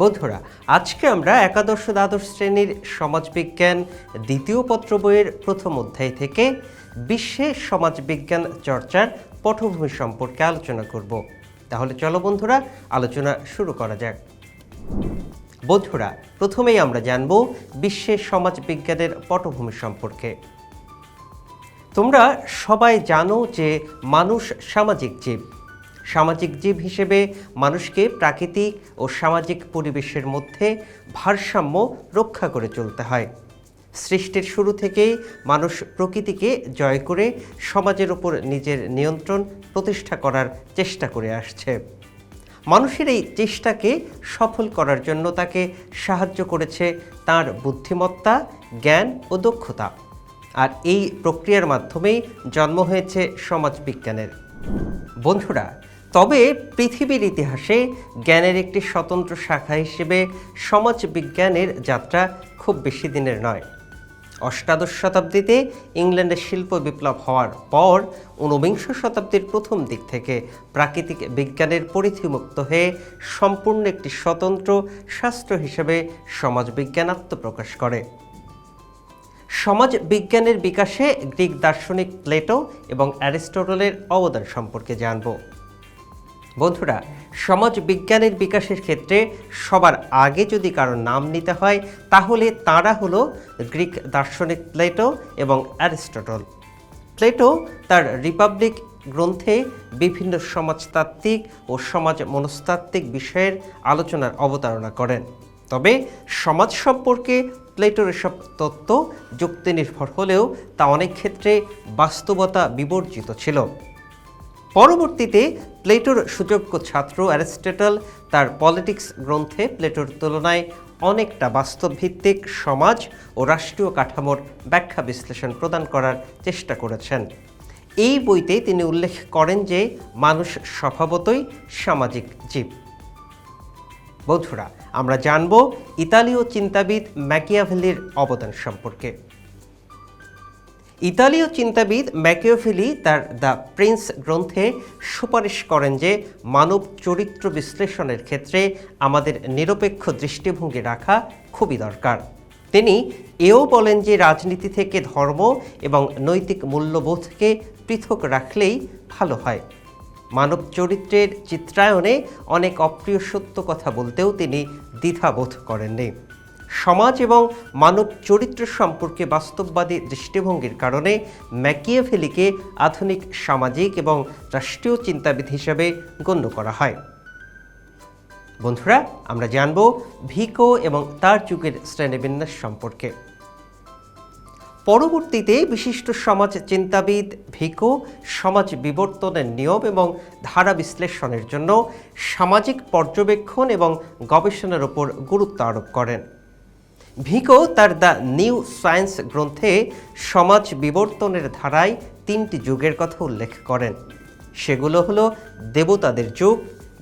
বন্ধুরা, আজকে আমরা একাদশ দ্বাদশ শ্রেণির সমাজবিজ্ঞান দ্বিতীয় পত্র বইয়ের প্রথম অধ্যায় থেকে বিশ্বে সমাজবিজ্ঞান চর্চার পটভূমি সম্পর্কে আলোচনা করব। তাহলে চলো বন্ধুরা, আলোচনা শুরু করা যাক। বন্ধুরা, প্রথমেই আমরা জানব বিশ্বের সমাজবিজ্ঞানের পটভূমি সম্পর্কে। তোমরা সবাই জানো যে মানুষ সামাজিক জীব। সামাজিক জীব হিসেবে মানুষকে প্রাকৃতিক ও সামাজিক পরিবেশের মধ্যে ভারসাম্য রক্ষা করে চলতে হয়। সৃষ্টির শুরু থেকেই মানুষ প্রকৃতিকে জয় করে সমাজের ওপর নিজের নিয়ন্ত্রণ প্রতিষ্ঠা করার চেষ্টা করে আসছে। মানুষের এই চেষ্টাকে সফল করার জন্য তাকে সাহায্য করেছে তার বুদ্ধিমত্তা, জ্ঞান ও দক্ষতা। আর এই প্রক্রিয়ার মাধ্যমেই জন্ম হয়েছে সমাজবিজ্ঞানের বন্ধুরা তবে পৃথিবীর ইতিহাসে জ্ঞানের একটি স্বতন্ত্র শাখা হিসেবে সমাজবিজ্ঞানের যাত্রা খুব বেশি দিনের নয়। অষ্টাদশ শতাব্দীতে ইংল্যান্ডে শিল্প বিপ্লব হওয়ার পর ঊনবিংশ শতাব্দীর প্রথম দিক থেকে প্রাকৃতিক বিজ্ঞানের পরিধিমুক্ত হয়ে সম্পূর্ণ একটি স্বতন্ত্র শাস্ত্র হিসেবে সমাজবিজ্ঞান আত্মপ্রকাশ করে। সমাজ বিজ্ঞানের বিকাশে গ্রিক দার্শনিক প্লেটো এবং অ্যারিস্টটলের অবদান সম্পর্কে জানব। বন্ধুরা, সমাজ বিজ্ঞানের বিকাশের ক্ষেত্রে সবার আগে যদি কারও নাম নিতে হয়, তাহলে তারা হলো গ্রিক দার্শনিক প্লেটো এবং অ্যারিস্টটল। প্লেটো তার রিপাবলিক গ্রন্থে বিভিন্ন সমাজতাত্ত্বিক ও সমাজ মনস্তাত্ত্বিক বিষয়ের আলোচনার অবতারণা করেন। তবে সমাজ সম্পর্কে প্লেটোর এসব তত্ত্ব যুক্তি নির্ভর হলেও তা অনেক ক্ষেত্রে বাস্তবতা বিবর্জিত ছিল। পরবর্তীতে প্লেটোর সুযোগ্য ছাত্র অ্যারিস্টটল তার পলিটিক্স গ্রন্থে প্লেটোর তুলনায় অনেকটা বাস্তবভিত্তিক সমাজ ও রাষ্ট্রীয় কাঠামোর ব্যাখ্যা বিশ্লেষণ প্রদান করার চেষ্টা করেছেন। এই বইতে তিনি উল্লেখ করেন যে মানুষ স্বভাবতই সামাজিক জীব। বন্ধুরা, আমরা জানব ইতালীয় চিন্তাবিদ ম্যাকিয়াভেলির অবদান সম্পর্কে। ইতালীয় চিন্তাবিদ ম্যাকিওভেলি তার দ্য প্রিন্স গ্রন্থে সুপারিশ করেন যে মানব চরিত্র বিশ্লেষণের ক্ষেত্রে আমাদের নিরপেক্ষ দৃষ্টিভঙ্গি রাখা খুবই দরকার। তিনি এও বলেন যে রাজনীতি থেকে ধর্ম এবং নৈতিক মূল্যবোধকে পৃথক রাখলেই ভালো হয়। মানব চরিত্রের চিত্রায়নে অনেক অপ্রিয় সত্য কথা বলতেও তিনি দ্বিধাবোধ করেননি। সমাজ এবং মানব চরিত্র সম্পর্কে বাস্তববাদী দৃষ্টিভঙ্গির কারণে ম্যাকিয়েভেলিকে আধুনিক সামাজিক এবং রাষ্ট্রীয় চিন্তাবিদ হিসাবে গণ্য করা হয়। বন্ধুরা, আমরা জানব ভিকো এবং তার যুগের শ্রেণীবিন্যাস সম্পর্কে। পরবর্তীতে বিশিষ্ট সমাজ চিন্তাবিদ ভিকো সমাজ বিবর্তনের নিয়ম এবং ধারা বিশ্লেষণের জন্য সামাজিক পর্যবেক্ষণ এবং গবেষণার উপর গুরুত্ব আরোপ করেন। ভিকো তার দ্য নিউ সায়েন্স গ্রন্থে সমাজ বিবর্তনের ধারায় তিনটি যুগের কথা উল্লেখ করেন। সেগুলো হলো দেবতাদের যুগ,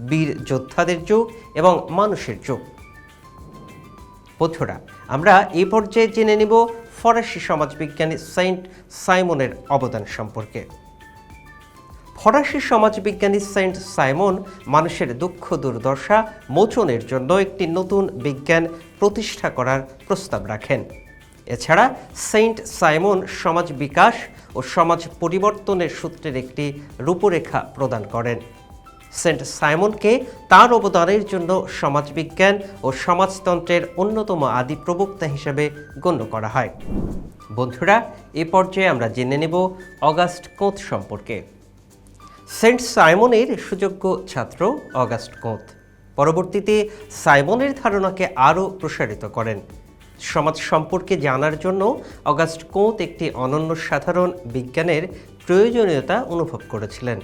বীর যোদ্ধাদের যুগ এবং মানুষের যুগ। বন্ধুরা, আমরা এই পর্যায়ে জেনে নিব ফরাসি সমাজবিজ্ঞানী সেন্ট সাইমনের অবদান সম্পর্কে। ফরাসি সমাজবিজ্ঞানী সেন্ট সাইমন মানুষের দুঃখ দুর্দশা মোচনের জন্য একটি নতুন বিজ্ঞান প্রতিষ্ঠা করার প্রস্তাব রাখেন। এছাড়া সেন্ট সাইমন সমাজ বিকাশ ও সমাজ পরিবর্তনের সূত্রের একটি রূপরেখা প্রদান করেন। সেন্ট সাইমনকে তার অবদানের জন্য সমাজবিজ্ঞান ও সমাজতন্ত্রের অন্যতম আদি প্রবক্তা হিসেবে গণ্য করা হয়। বন্ধুরা, এ পর্যায়ে আমরা জেনে নেব অগাস্ট কোঁত সম্পর্কে। সেন্ট সাইমনের সুযোগ্য ছাত্র অগাস্ট কোঁত। পরবর্তীতে সাইমনের ধারণাকে আরও প্রসারিত করেন। সমাজ সম্পর্কে জানার জন্য অগাস্ট কোঁত একটি অনন্য সাধারণ বিজ্ঞানের প্রয়োজনীয়তা অনুভব করেছিলেন।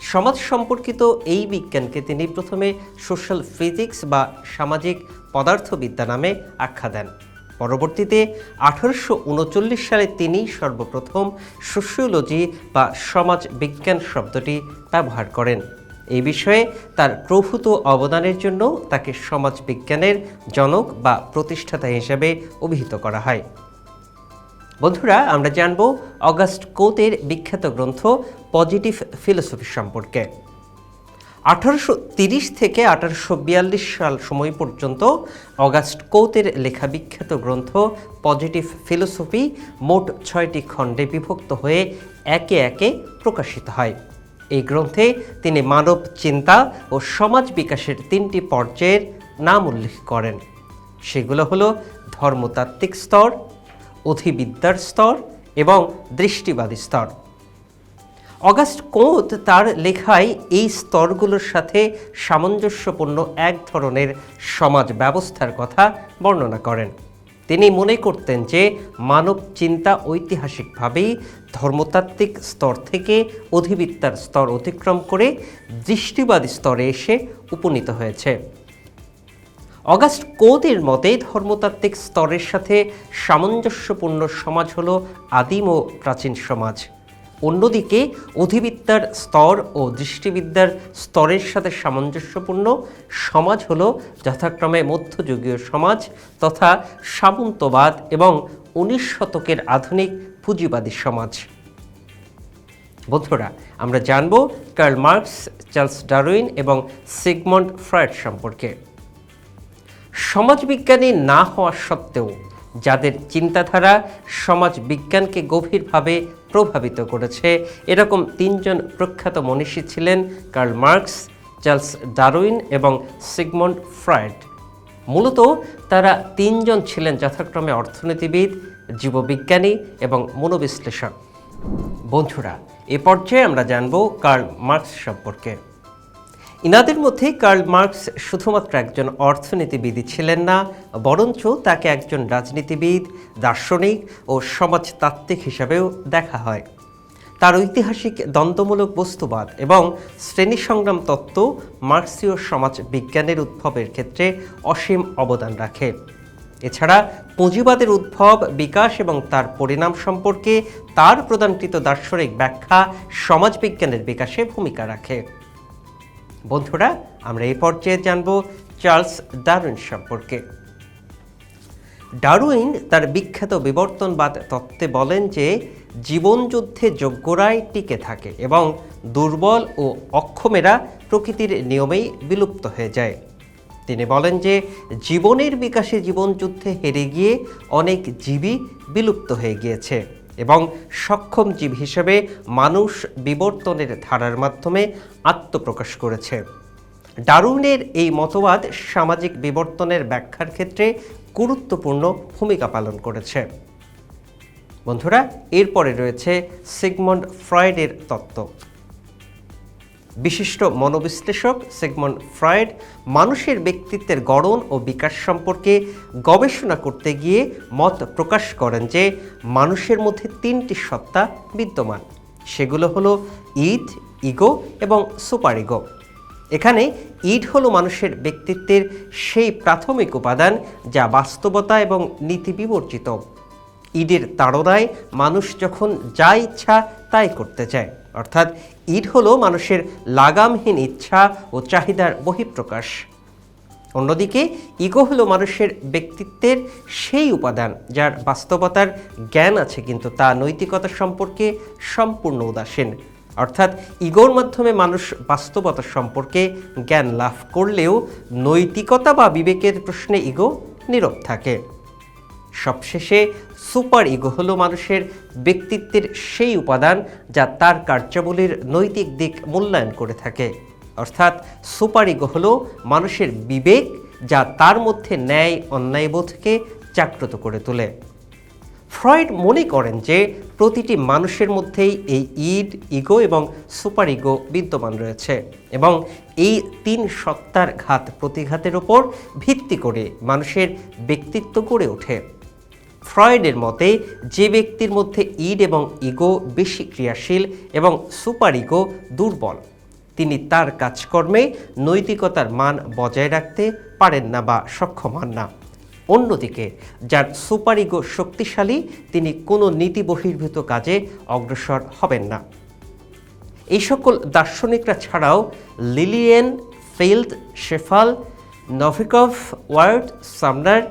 সমাজ সম্পর্কিত এই বিজ্ঞানকে তিনি প্রথমে সোশ্যাল ফিজিক্স বা সামাজিক পদার্থবিদ্যা নামে আখ্যা দেন। পরবর্তীতে আঠারোশো উনচল্লিশ সালে তিনি সর্বপ্রথম সোশিওলজি বা সমাজ বিজ্ঞান শব্দটি ব্যবহার করেন। এই বিষয়ে তার প্রভূত অবদানের জন্য তাকে সমাজ বিজ্ঞানের জনক বা প্রতিষ্ঠাতা হিসেবে অভিহিত করা হয়। বন্ধুরা, আমরা জানব অগাস্ট কোতের বিখ্যাত গ্রন্থ পজিটিভ ফিলোসফি সম্পর্কে। আঠারোশো থেকে আঠারোশো বিয়াল্লিশ সাল সময় পর্যন্ত অগাস্ট কৌতের লেখা বিখ্যাত গ্রন্থ পজিটিভ ফিলোসফি মোট ছয়টি খণ্ডে বিভক্ত হয়ে একে একে প্রকাশিত হয়। এই গ্রন্থে তিনি মানব চিন্তা ও সমাজ বিকাশের তিনটি পর্যায়ের নাম উল্লেখ করেন। সেগুলো হলো ধর্মতাত্ত্বিক স্তর, অধিবিদ্যার স্তর এবং দৃষ্টিবাদী স্তর। অগাস্ট কোঁত তার লেখায় এই স্তরগুলোর সাথে সামঞ্জস্যপূর্ণ এক ধরনের সমাজ ব্যবস্থার কথা বর্ণনা করেন। তিনি মনে করতেন যে মানব চিন্তা ঐতিহাসিকভাবেই ধর্মতাত্ত্বিক স্তর থেকে অধিবিদ্যার স্তর অতিক্রম করে দৃষ্টিবাদী স্তরে এসে উপনীত হয়েছে। অগাস্ট কোদের মতে ধর্মতাত্ত্বিক স্তরের সাথে সামঞ্জস্যপূর্ণ সমাজ হল আদিম ও প্রাচীন সমাজ। অন্যদিকে অধিবিদ্যার স্তর ও দৃষ্টিবিদ্যার স্তরের সাথে সামঞ্জস্যপূর্ণ। সমাজ হল যথাক্রমে মধ্যযুগীয় সমাজ তথা সামন্তবাদ এবং উনিশ শতকের আধুনিক পুঁজিবাদী সমাজ। বন্ধুরা, আমরা জানব কার্ল মার্কস, চার্লস ডারউইন এবং সিগমন্ড ফ্রয়েড সম্পর্কে। সমাজবিজ্ঞানী না হওয়া সত্ত্বেও যাদের চিন্তাধারা সমাজ বিজ্ঞানকে গভীরভাবে প্রভাবিত করেছে। এরকম তিনজন প্রখ্যাত মনীষী ছিলেন কার্ল মার্কস, চার্লস ডারউইন এবং সিগমন্ড ফ্রয়েড। মূলত তারা তিনজন ছিলেন যথাক্রমে অর্থনীতিবিদ, জীববিজ্ঞানী এবং মনোবিশ্লেষক। বন্ধুরা, এ পর্যায়ে আমরা জানব কার্ল মার্কস সম্পর্কে। ইনাদের মধ্যে কার্ল মার্কস শুধুমাত্র একজন অর্থনীতিবিদই ছিলেন না, বরঞ্চ তাকে একজন রাজনীতিবিদ, দার্শনিক ও সমাজতাত্ত্বিক হিসাবেও দেখা হয়। তার ঐতিহাসিক দ্বন্দ্বমূলক বস্তুবাদ এবং শ্রেণি সংগ্রাম তত্ত্ব মার্ক্সীয় সমাজ বিজ্ঞানের উদ্ভবের ক্ষেত্রে অসীম অবদান রাখে। এছাড়া পুঁজিবাদের উদ্ভব, বিকাশ এবং তার পরিণাম সম্পর্কে তার প্রদানকৃত দার্শনিক ব্যাখ্যা সমাজবিজ্ঞানের বিকাশে ভূমিকা রাখে। বন্ধুরা, আমরা এই পর্যায়ে জানব চার্লস ডারউইন সম্পর্কে। ডারউইন তার বিখ্যাত বিবর্তনবাদ তত্ত্বে বলেন যে জীবনযুদ্ধে যোগ্যরাই টিকে থাকে এবং দুর্বল ও অক্ষমেরা প্রকৃতির নিয়মেই বিলুপ্ত হয়ে যায়। তিনি বলেন যে, জীবনের বিকাশে জীবনযুদ্ধে হেরে গিয়ে অনেক জীবই বিলুপ্ত হয়ে গিয়েছে। এবং সক্ষম জীব হিসেবে মানুষ বিবর্তনের ধারার মাধ্যমে আত্মপ্রকাশ করেছে। ডারুনের এই মতবাদ সামাজিক বিবর্তনের ব্যাখ্যার ক্ষেত্রে গুরুত্বপূর্ণ ভূমিকা পালন করেছে। বন্ধুরা, এরপরে রয়েছে সিগমন্ড ফ্রয়েডের তত্ত্ব। বিশিষ্ট মনোবিশ্লেষক সেগমন ফ্রয়েড মানুষের ব্যক্তিত্বের গড়ন ও বিকাশ সম্পর্কে গবেষণা করতে গিয়ে মত প্রকাশ করেন যে মানুষের মধ্যে তিনটি সত্তা বিদ্যমান। সেগুলো হলো ঈদ ইগো এবং সুপার ইগো। এখানে ইড হলো মানুষের ব্যক্তিত্বের সেই প্রাথমিক উপাদান যা বাস্তবতা এবং নীতি বিবর্জিত। ঈদের তাড়নায় মানুষ যখন যা ইচ্ছা তাই করতে চায়। অর্থাৎ ঈদ হলো মানুষের লাগামহীন ইচ্ছা ও চাহিদার বহিঃপ্রকাশ। অন্যদিকে, ইগো হলো মানুষের ব্যক্তিত্বের সেই উপাদান যার বাস্তবতার জ্ঞান আছে কিন্তু তা নৈতিকতা সম্পর্কে সম্পূর্ণ উদাসীন। অর্থাৎ, ইগোর মাধ্যমে মানুষ বাস্তবতা সম্পর্কে জ্ঞান লাভ করলেও নৈতিকতা বা বিবেকের প্রশ্নে ইগো নীরব থাকে। সবশেষে সুপার ইগো হলো মানুষের ব্যক্তিত্বের সেই উপাদান যা তার কার্যাবলীর নৈতিক দিক মূল্যায়ন করে থাকে। অর্থাৎ সুপার ইগো হলো মানুষের বিবেক যা তার মধ্যে ন্যায় অন্যায়বোধকে জাগ্রত করে তোলে। ফ্রয়েড মনে করেন যে প্রতিটি মানুষের মধ্যেই এই ইড, ইগো এবং সুপার ইগো বিদ্যমান রয়েছে এবং এই তিন সত্তার ঘাত প্রতিঘাতের ওপর ভিত্তি করে মানুষের ব্যক্তিত্ব গড়ে ওঠে। ফ্রয়েডের মতে, যে ব্যক্তির মধ্যে ইড এবং ইগো বেশি ক্রিয়াশীল এবং সুপার ইগো দুর্বল, তিনি তার কাজকর্মে নৈতিকতার মান বজায় রাখতে পারেন না বা সক্ষম হন না। অন্যদিকে, যার সুপার ইগো শক্তিশালী, তিনি কোনো নীতি বহির্ভূত কাজে অগ্রসর হবেন না। এই সকল দার্শনিকরা ছাড়াও Lilienfeld, Schaeffle, Novikov, Ward, Sumner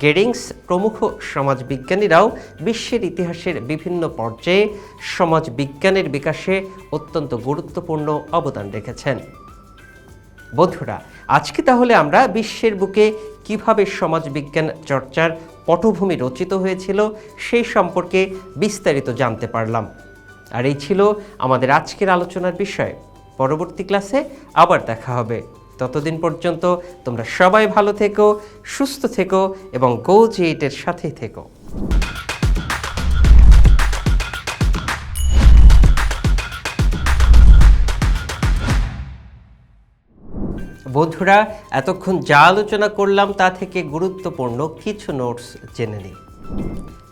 গেরিংস প্রমুখ সমাজবিজ্ঞানীরাও বিশ্বের ইতিহাসের বিভিন্ন পর্যায়ে সমাজবিজ্ঞানের বিকাশে অত্যন্ত গুরুত্বপূর্ণ অবদান রেখেছেন। বন্ধুরা, আজকে তাহলে আমরা বিশ্বের বুকে কীভাবে সমাজবিজ্ঞান চর্চার পটভূমি রচিত হয়েছিল সেই সম্পর্কে বিস্তারিত জানতে পারলাম। আর এই ছিল আমাদের আজকের আলোচনার বিষয়। পরবর্তী ক্লাসে আবার দেখা হবে। ততদিন পর্যন্ত তোমরা সবাই ভালো থেকো, সুস্থ থেকো এবং গো এইটের সাথেই থেকো। বন্ধুরা, এতক্ষণ যা আলোচনা করলাম তা থেকে গুরুত্বপূর্ণ কিছু নোটস জেনে নিই।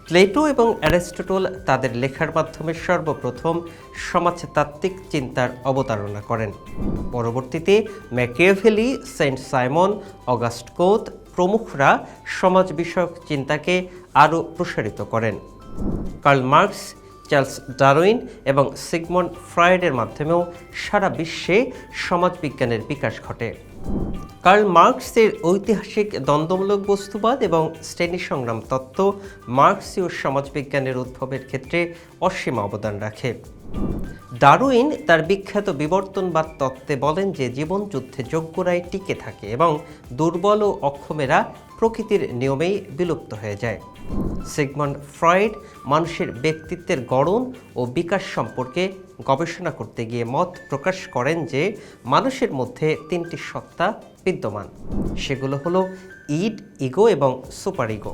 প্লেটো এবং অ্যারিস্টটল তাদের লেখার মাধ্যমে সর্বপ্রথম সমাজতাত্ত্বিক চিন্তার অবতারণা করেন। পরবর্তীতে Machiavelli Saint Simon, Auguste Comte প্রমুখরা সমাজ বিষয়ক চিন্তাকে আরও প্রসারিত করেন। কার্ল মার্কস চার্লস ডারউইন এবং সিগমন্ড ফ্রয়েডের মাধ্যমেও সারা বিশ্বে সমাজবিজ্ঞানের বিকাশ ঘটে। কার্ল মার্কসের ঐতিহাসিক দ্বন্দ্বমূলক বস্তুবাদ এবং শ্রেণি সংগ্রাম তত্ত্ব মার্কসীয় সমাজবিজ্ঞানের উদ্ভবের ক্ষেত্রে অসীম অবদান রাখে। ডারুইন তার বিখ্যাত বিবর্তনবাদ তত্ত্বে বলেন যে জীবন যুদ্ধে যোগ্যরাই টিকে থাকে এবং দুর্বল ও অক্ষমেরা প্রকৃতির নিয়মেই বিলুপ্ত হয়ে যায়। সিগমন্ড ফ্রয়েড মানুষের ব্যক্তিত্বের গড়ন ও বিকাশ সম্পর্কে গবেষণা করতে গিয়ে মত প্রকাশ করেন যে মানুষের মধ্যে তিনটি সত্তা বিদ্যমান। সেগুলো হলো ইড, ইগো এবং সুপার ইগো।